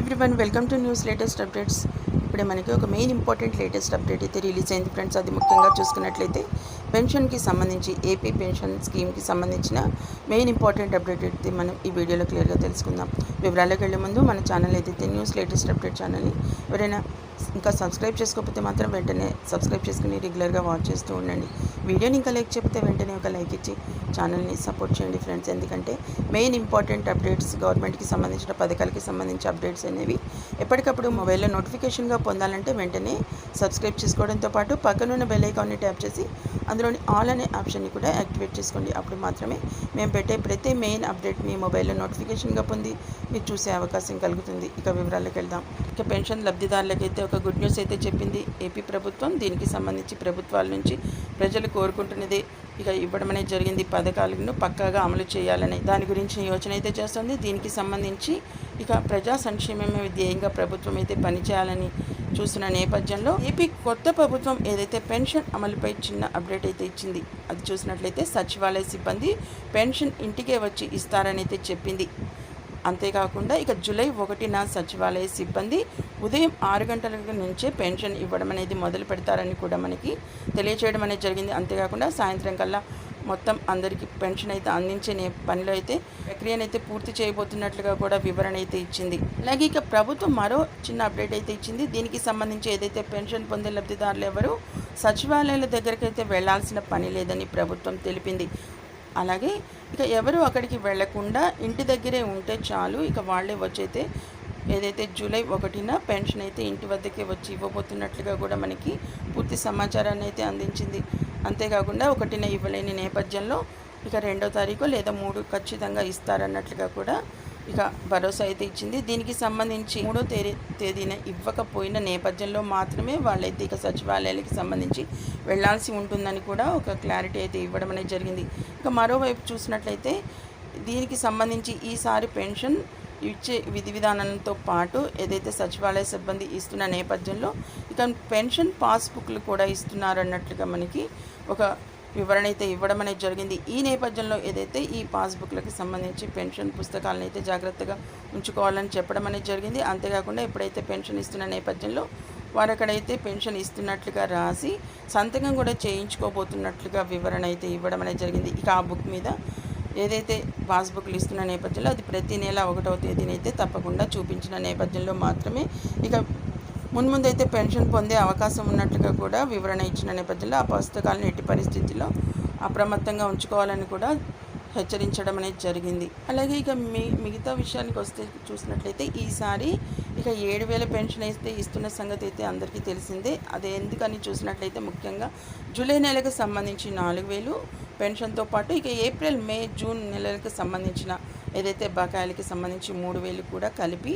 Everyone welcome to news latest updates ఇప్పుడే మనకి ఒక మెయిన్ ఇంపార్టెంట్ లేటెస్ట్ అప్డేట్ అయితే రిలీజ్ అయింది. ఫ్రెండ్స్ అది ముఖ్యంగా చూసుకున్నట్లయితే పెన్షన్కి సంబంధించి ఏపీ పెన్షన్ స్కీమ్కి సంబంధించిన మెయిన్ ఇంపార్టెంట్ అప్డేట్ అయితే మనం ఈ వీడియోలో క్లియర్గా తెలుసుకుందాం. వివరాల్లోకి వెళ్ళే ముందు మన ఛానల్ అయితే న్యూస్ లేటెస్ట్ అప్డేట్ ఛానల్ని ఎవరైనా ఇంకా సబ్స్క్రైబ్ చేసుకోకపోతే మాత్రం వెంటనే సబ్స్క్రైబ్ చేసుకుని రెగ్యులర్గా వాచ్ చేస్తూ ఉండండి. వీడియోని ఇంకా లైక్ చెప్తే వెంటనే ఒక లైక్ ఇచ్చి ఛానల్ని సపోర్ట్ చేయండి ఫ్రెండ్స్. ఎందుకంటే మెయిన్ ఇంపార్టెంట్ అప్డేట్స్ గవర్నమెంట్కి సంబంధించిన పథకాలకి సంబంధించి అప్డేట్స్ అనేవి ఎప్పటికప్పుడు మొబైల్లో నోటిఫికేషన్గా పొందాలంటే వెంటనే సబ్స్క్రైబ్ చేసుకోవడంతో పాటు పక్కనున్న బెల్ ఐకాన్ని ట్యాప్ చేసి అందులోని ఆల్ అనే ఆప్షన్ని కూడా యాక్టివేట్ చేసుకోండి. అప్పుడు మాత్రమే మేము పెట్టే ప్రతి మెయిన్ అప్డేట్ మీ మొబైల్లో నోటిఫికేషన్గా పొంది మీరు చూసే అవకాశం కలుగుతుంది. ఇక వివరాలకు వెళ్దాం. ఇక పెన్షన్ లబ్ధిదారులకైతే ఒక గుడ్ న్యూస్ అయితే చెప్పింది. ఏపీ ప్రభుత్వం దీనికి సంబంధించి ప్రభుత్వాల నుంచి ప్రజలు కోరుకుంటున్నదే. ఇక ఇవ్వడం అనేది జరిగింది. ఈ పథకాలను పక్కాగా అమలు చేయాలని దాని గురించి యోచన అయితే చేస్తుంది. దీనికి సంబంధించి ఇక ప్రజా సంక్షేమమే ధ్యేయంగా ప్రభుత్వం అయితే పనిచేయాలని చూసిన నేపథ్యంలో ఏపీ కొత్త ప్రభుత్వం ఏదైతే పెన్షన్ అమలుపై చిన్న అప్డేట్ అయితే ఇచ్చింది అది చూసినట్లయితే సచివాలయ సిబ్బంది పెన్షన్ ఇంటికే వచ్చి ఇస్తారని అయితే చెప్పింది. అంతేకాకుండా ఇక జూలై ఒకటిన సచివాలయ సిబ్బంది ఉదయం ఆరు గంటల నుంచే పెన్షన్ ఇవ్వడం అనేది మొదలు పెడతారని కూడా మనకి తెలియచేయడం అనేది జరిగింది. అంతేకాకుండా సాయంత్రం కల్లా మొత్తం అందరికీ పెన్షన్ అయితే అందించే పనిలో అయితే ప్రక్రియనైతే పూర్తి చేయబోతున్నట్లుగా కూడా వివరణ అయితే ఇచ్చింది. అలాగే ఇక ప్రభుత్వం మరో చిన్న అప్డేట్ అయితే ఇచ్చింది. దీనికి సంబంధించి ఏదైతే పెన్షన్ పొందే లబ్ధిదారులు ఎవరు సచివాలయాల దగ్గరికి అయితే వెళ్ళాల్సిన పని లేదని ప్రభుత్వం తెలిపింది. అలాగే ఇక ఎవరు అక్కడికి వెళ్ళకుండా ఇంటి దగ్గరే ఉంటే చాలు. ఇక వాళ్ళే వచ్చైతే ఏదైతే జూలై ఒకటిన పెన్షన్ అయితే ఇంటి వద్దకే వచ్చి ఇవ్వబోతున్నట్లుగా కూడా మనకి పూర్తి సమాచారాన్ని అయితే అందించింది. అంతేకాకుండా ఒకటిన ఇవ్వలేని నేపథ్యంలో ఇక రెండో తారీఖు లేదా మూడు ఖచ్చితంగా ఇస్తారన్నట్లుగా కూడా ఇక భరోసా అయితే ఇచ్చింది. దీనికి సంబంధించి మూడో తేదీ తేదీన ఇవ్వకపోయిన నేపథ్యంలో మాత్రమే వాళ్ళైతే ఇక సచివాలయాలకి సంబంధించి వెళ్ళాల్సి ఉంటుందని కూడా ఒక క్లారిటీ అయితే ఇవ్వడం అనేది జరిగింది. ఇక మరోవైపు చూసినట్లయితే దీనికి సంబంధించి ఈసారి పెన్షన్ ఇచ్చే విధి విధానంతో పాటు ఏదైతే సచివాలయ సిబ్బంది ఇస్తున్న నేపథ్యంలో ఇక పెన్షన్ పాస్బుక్లు కూడా ఇస్తున్నారన్నట్లుగా మనకి ఒక వివరణ అయితే ఇవ్వడం అనేది జరిగింది. ఈ నేపథ్యంలో ఏదైతే ఈ పాస్బుక్లకు సంబంధించి పెన్షన్ పుస్తకాలను అయితే జాగ్రత్తగా ఉంచుకోవాలని చెప్పడం అనేది జరిగింది. అంతేకాకుండా ఎప్పుడైతే పెన్షన్ ఇస్తున్న నేపథ్యంలో వారు అక్కడైతే పెన్షన్ ఇస్తున్నట్లుగా రాసి సంతకం కూడా చేయించుకోబోతున్నట్లుగా వివరణ అయితే ఇవ్వడం అనేది జరిగింది. ఇక ఆ బుక్ మీద ఏదైతే పాస్బుక్లు ఇస్తున్న నేపథ్యంలో అది ప్రతి నెల ఒకటవ తేదీనైతే తప్పకుండా చూపించిన నేపథ్యంలో మాత్రమే. ఇక మున్ముందైతే పెన్షన్ పొందే అవకాశం ఉన్నట్లుగా కూడా వివరణ ఇచ్చిన నేపథ్యంలో ఆ పుస్తకాలను ఎట్టి పరిస్థితుల్లో అప్రమత్తంగా ఉంచుకోవాలని కూడా హెచ్చరించడం అనేది జరిగింది. అలాగే ఇక మీ మిగతా విషయానికి వస్తే చూసినట్లయితే ఈసారి ఇక ఏడు వేల పెన్షన్ అయితే ఇస్తున్న సంగతి అయితే అందరికీ తెలిసిందే. అది ఎందుకని చూసినట్లయితే ముఖ్యంగా జూలై నెలకు సంబంధించి నాలుగు వేలు పెన్షన్తో పాటు ఇక ఏప్రిల్ మే జూన్ నెలలకు సంబంధించిన ఏదైతే బకాయిలకి సంబంధించి మూడు వేలు కూడా కలిపి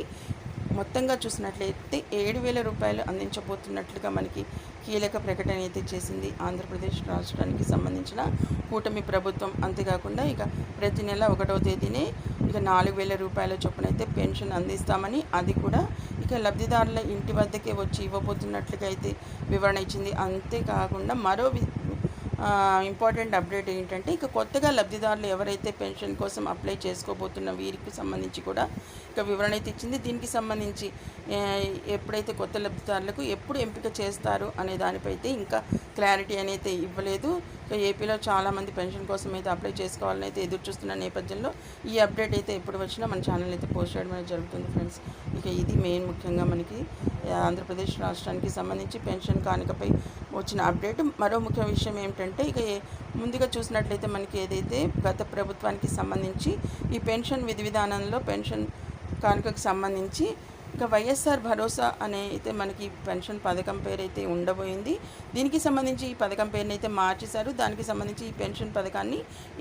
మొత్తంగా చూసినట్లయితే ఏడు వేల రూపాయలు అందించబోతున్నట్లుగా మనకి కీలక ప్రకటన అయితే చేసింది ఆంధ్రప్రదేశ్ రాష్ట్రానికి సంబంధించిన కూటమి ప్రభుత్వం. అంతేకాకుండా ఇక ప్రతి నెల ఒకటో తేదీనే ఇక నాలుగు వేల రూపాయల చొప్పున అయితే పెన్షన్ అందిస్తామని అది కూడా ఇక లబ్ధిదారుల ఇంటి వద్దకే వచ్చి ఇవ్వబోతున్నట్లుగా అయితే వివరణ ఇచ్చింది. అంతేకాకుండా మరో వి- ఇంపార్టెంట్ అప్డేట్ ఏంటంటే ఇక కొత్తగా లబ్ధిదారులు ఎవరైతే పెన్షన్ కోసం అప్లై చేసుకోబోతున్న వీరికి సంబంధించి కూడా ఇక వివరణ అయితే ఇచ్చింది. దీనికి సంబంధించి ఎప్పుడైతే కొత్త లబ్ధిదారులకు ఎప్పుడు ఎంపిక చేస్తారు అనే దానిపై అయితే ఇంకా క్లారిటీ అనేది ఇవ్వలేదు. ఇక ఏపీలో చాలామంది పెన్షన్ కోసం అయితే అప్లై చేసుకోవాలని అయితే ఎదురు చూస్తున్న నేపథ్యంలో ఈ అప్డేట్ అయితే ఎప్పుడు వచ్చినా మన ఛానల్ అయితే పోస్ట్ చేయడం అనేది జరుగుతుంది ఫ్రెండ్స్ ఇక ఇది మెయిన్ ముఖ్యంగా మనకి ఆంధ్రప్రదేశ్ రాష్ట్రానికి సంబంధించి పెన్షన్ కానుకపై వచ్చిన అప్డేట్. మరో ముఖ్య విషయం ఏమిటంటే ఇక ముందుగా చూసినట్లయితే మనకి ఏదైతే గత ప్రభుత్వానికి సంబంధించి ఈ పెన్షన్ విధి విధానంలో పెన్షన్ కానుకకు సంబంధించి ఇక వైఎస్ఆర్ భరోసా అనే అయితే మనకి పెన్షన్ పథకం పేరు అయితే ఉండబోయింది. దీనికి సంబంధించి ఈ పథకం పేరుని అయితే మార్చేశారు. దానికి సంబంధించి ఈ పెన్షన్ పథకాన్ని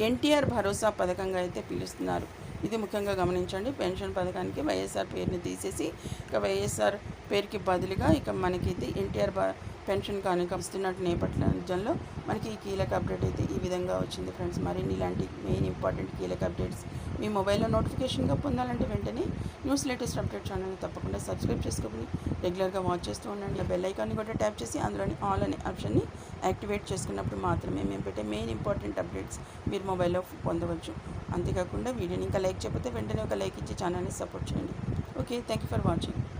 ఎన్టీఆర్ భరోసా పథకంగా అయితే పిలుస్తున్నారు. ఇది ముఖ్యంగా గమనించండి. పెన్షన్ పథకానికి వైఎస్ఆర్ పేరుని తీసేసి ఇక వైఎస్ఆర్ పేరుకి బదులుగా ఇక మనకైతే ఎన్టీఆర్ పెన్షన్ కానుక ఇస్తున్నట్టు నేపథ్యంలో మనకి ఈ కీలక అప్డేట్ అయితే ఈ విధంగా వచ్చింది ఫ్రెండ్స్. మరిన్ని ఇలాంటి మెయిన్ ఇంపార్టెంట్ కీలక అప్డేట్స్ మీ మొబైల్లో నోటిఫికేషన్గా పొందాలంటే వెంటనే న్యూస్ లేటెస్ట్ అప్డేట్ ఛానల్ని తప్పకుండా సబ్స్క్రైబ్ చేసుకొని రెగ్యులర్గా వాచ్ చేస్తూ ఉండండి. బెల్ ఐకాన్ని కూడా ట్యాప్ చేసి అందులోని ఆల్ అనే ఆప్షన్ని యాక్టివేట్ చేసుకున్నప్పుడు మాత్రమే మేము పెట్టే మెయిన్ ఇంపార్టెంట్ అప్డేట్స్ మీరు మొబైల్లో పొందవచ్చు. అంతేకాకుండా వీడియోని ఇంకా లైక్ చేయకపోతే వెంటనే ఒక లైక్ ఇచ్చి ఛానల్ని సపోర్ట్ చేయండి. Okay thank you for watching.